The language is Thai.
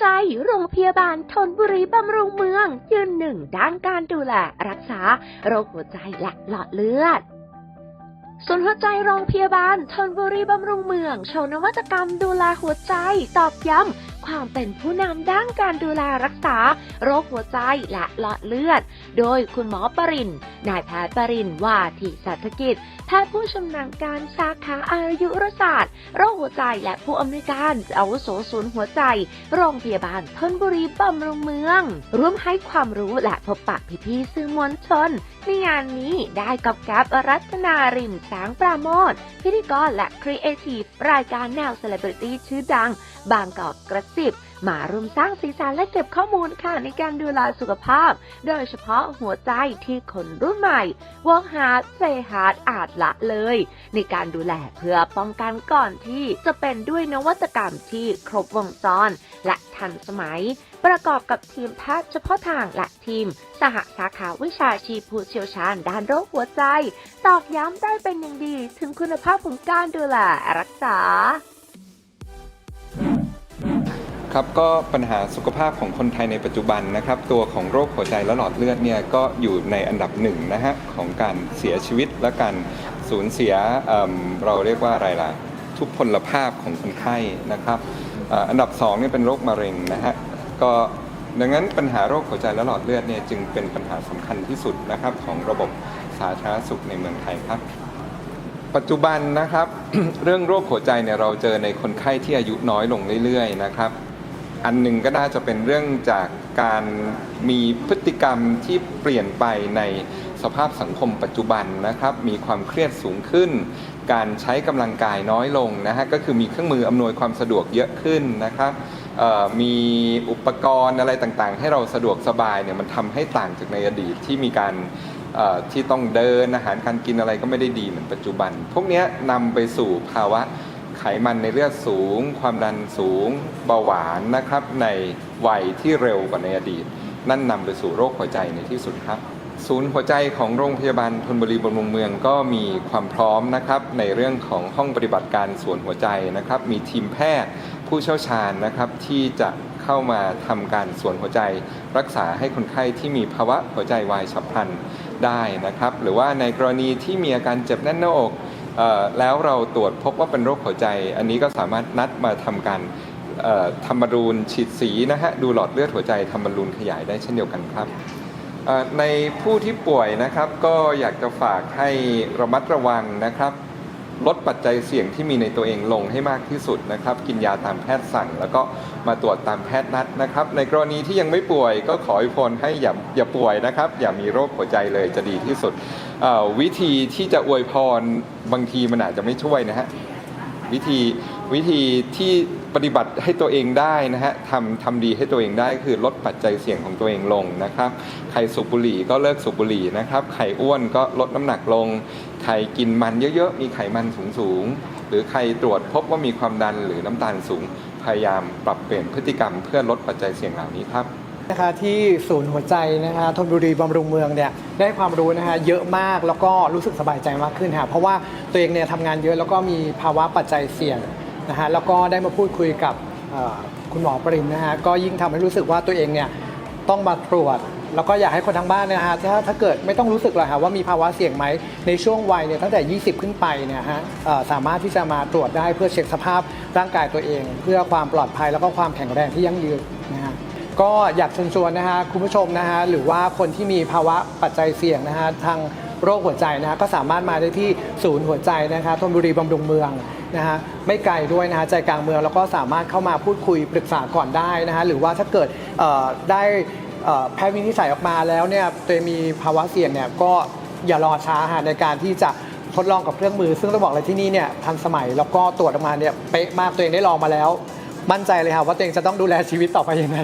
ใจโรงพยาบาลทนบุรีบำรุงเมือง ยืนหนึ่งด้านการดูแลรักษาโรคหัวใจและหลอดเลือดศูนย์หัวใจโรงพยาบาลทนบุรีบำรุงเมือง โชว์นวัตกรรมดูแลหัวใจ ตอบย้ำ ความเป็นผู้นำด้านการดูแลรักษา โรคหัวใจและหลอดเลือด โดยคุณหมอปรินนายแพทย์ปรินวาทิสัตกิจ แพทย์ผู้ชำนาญการสาขาอายุรศาสตร์ โรคหัวใจและผู้อำนวยการอาวุโสศูนย์หัวใจ โรงพยาบาลธนบุรีบำรุงเมือง ร่วมให้ความรู้และพบปะพี่ๆสื่อมวลชนในงานนี้ได้กับแก๊บรัตนาริมสางปราโมทพิธีกรและครีเอทีฟรายการแนวเซเลบริตี้ชื่อดัง บางกอกกระซ10 มาร่วมสร้างสีสันและเก็บข้อมูลค่ะในการดูแลสุขภาพ โดยเฉพาะหัวใจที่คนรุ่นใหม่ work hard play อาจละเลย ในการดูแลเพื่อป้องกันก่อนที่จะเป็นด้วยนวัตกรรมที่ครบวงจรและทันสมัย ประกอบกับทีมแพทย์เฉพาะทางและทีม สหสาขาวิชาชีพผู้เชี่ยวชาญด้านโรคหัวใจ ตอกย้ำได้เป็นอย่างดี ถึงคุณภาพของการดูแลรักษา ครับก็ปัญหาสุขภาพของคนไทยในปัจจุบันนะครับ ตัวของโรคหัวใจและหลอดเลือดเนี่ยก็อยู่ในอันดับหนึ่งนะฮะของการเสียชีวิตและการสูญเสียเเราเรียกว่าอะไรล่ะทุพพลภาพของคนไข้นะครับอ่ออันดับสองเนี่ยเป็นโรคมะเร็งนะฮะก็ดังนั้นปัญหาโรคหัวใจและหลอดเลือดเนี่ยจึงเป็นปัญหาสำคัญที่สุดนะครับของระบบสาธารณสุขในเมืองไทยครับ ปัจจุบันนะครับ เรื่องโรคหัวใจเนี่ยเราเจอในคนไข้ที่อายุน้อยลงเรื่อยๆนะครับ อันหนึ่งก็น่าจะเป็นเรื่องจากการมีพฤติกรรมที่เปลี่ยนไปในสภาพสังคมปัจจุบันนะครับ มีความเครียดสูงขึ้น การใช้กำลังกายน้อยลงนะฮะ ก็คือมีเครื่องมืออำนวยความสะดวกเยอะขึ้นนะครับมีอุปกรณ์อะไรต่างๆ ให้เราสะดวกสบายเนี่ยมันทำให้ต่างจากในอดีตที่มีการที่ต้องเดินอาหารการกินอะไรก็ไม่ได้ดีเหมือนปัจจุบัน พวกนี้นำไปสู่ภาวะ ไขมันในเลือดสูง ความดันสูง เบาหวานนะครับ ในวัยที่เร็วกว่าในอดีต นั่นนำไปสู่โรคหัวใจในที่สุดครับ ศูนย์หัวใจของโรงพยาบาลธนบุรีบำรุงเมืองก็มีความพร้อมนะครับ ในเรื่องของห้องปฏิบัติการส่วนหัวใจนะครับ มีทีมแพทย์ผู้เชี่ยวชาญนะครับที่จะเข้ามาทำการส่วนหัวใจ รักษาให้คนไข้ที่มีภาวะหัวใจวายฉับพลันได้นะครับ หรือว่าในกรณีที่มีอาการเจ็บแน่นหน้าอก แล้วเราตรวจพบว่าเป็นโรคหัวใจ อันนี้ก็สามารถนัดมาทำการธรรมรูนฉีดสีนะฮะดูหลอดเลือดหัวใจทำบอลลูนขยายได้เช่นเดียวกันครับในผู้ที่ป่วยนะครับก็อยากจะฝากให้ระมัดระวังนะครับ ลดปัจจัยเสี่ยงที่มีในตัวเองลงให้มากที่สุดนะครับ กินยาตามแพทย์สั่ง แล้วก็มาตรวจตามแพทย์นัดนะครับ ในกรณีที่ยังไม่ป่วยก็ขออวยพรให้อย่าอย่าป่วยนะครับ อย่ามีโรคหัวใจเลยจะดีที่สุด วิธีที่จะอวยพรบางทีมันอาจจะไม่ช่วยนะฮะวิธีวิธีที่ ปฏิบัติให้ตัวเองได้นะฮะทำทำดีให้ตัวเองได้คือลดปัจจัยเสี่ยงของตัวเองลงนะครับใครสูบบุหรี่ก็เลิกสูบบุหรี่นะครับใครอ้วนก็ลดน้ำหนักลงใครกินมันเยอะๆมีไขมันสูงๆหรือใครตรวจพบว่ามีความดันหรือน้ำตาลสูง พยายามปรับเปลี่ยนพฤติกรรมเพื่อลดปัจจัยเสี่ยงเหล่านี้ครับนะคะที่ศูนย์หัวใจนะคะธนบุรีบำรุงเมืองเนี่ยได้ความรู้นะคะเยอะมากแล้วก็รู้สึกสบายใจมากขึ้นค่ะเพราะว่าตัวเองเนี่ยทำงานเยอะแล้วก็มีภาวะปัจจัยเสี่ยง นะคะแล้วก็ได้มาพูดคุยกับคุณหมอปรินนะคะก็ยิ่งทำให้รู้สึกว่าตัวเองเนี่ยต้องมาตรวจ แล้วก็อยากให้คนทางบ้านนะฮะถ้าถ้าเกิดไม่ต้องรู้สึกหรอกค่ะว่ามีภาวะเสี่ยงไหมในช่วงวัยเนี่ยตั้งแต่ 20 ขึ้นไปเนี่ยฮะสามารถที่จะมาตรวจได้เพื่อเช็คสภาพร่างกายตัวเอง เพื่อความปลอดภัยแล้วก็ความแข็งแรงที่ยั่งยืนนะฮะก็อยากเชิญชวนนะฮะคุณผู้ชมนะฮะหรือว่าคนที่มีภาวะปัจจัยเสี่ยงนะฮะทางโรคหัวใจนะฮะก็สามารถมาได้ที่ศูนย์หัวใจนะคะธนบุรีบำรุงเมือง นะฮะไม่ไกลด้วยนะฮะใจกลางเมืองแล้วก็สามารถเข้ามาพูดคุยปรึกษาก่อนได้นะฮะหรือว่าถ้าเกิดได้แพทย์วินิจฉัยออกมาแล้วเนี่ยตัวเองมีภาวะเสี่ยงเนี่ยก็อย่ารอช้าฮะในการที่จะทดลองกับเครื่องมือ ซึ่งต้องบอกเลยที่นี่เนี่ยทันสมัยแล้วก็ตรวจออกมาเนี่ยเป๊ะมากตัวเองได้ลองมาแล้ว มั่นใจเลยค่ะว่าตัวเองจะต้องดูแลชีวิตต่อไปยังไง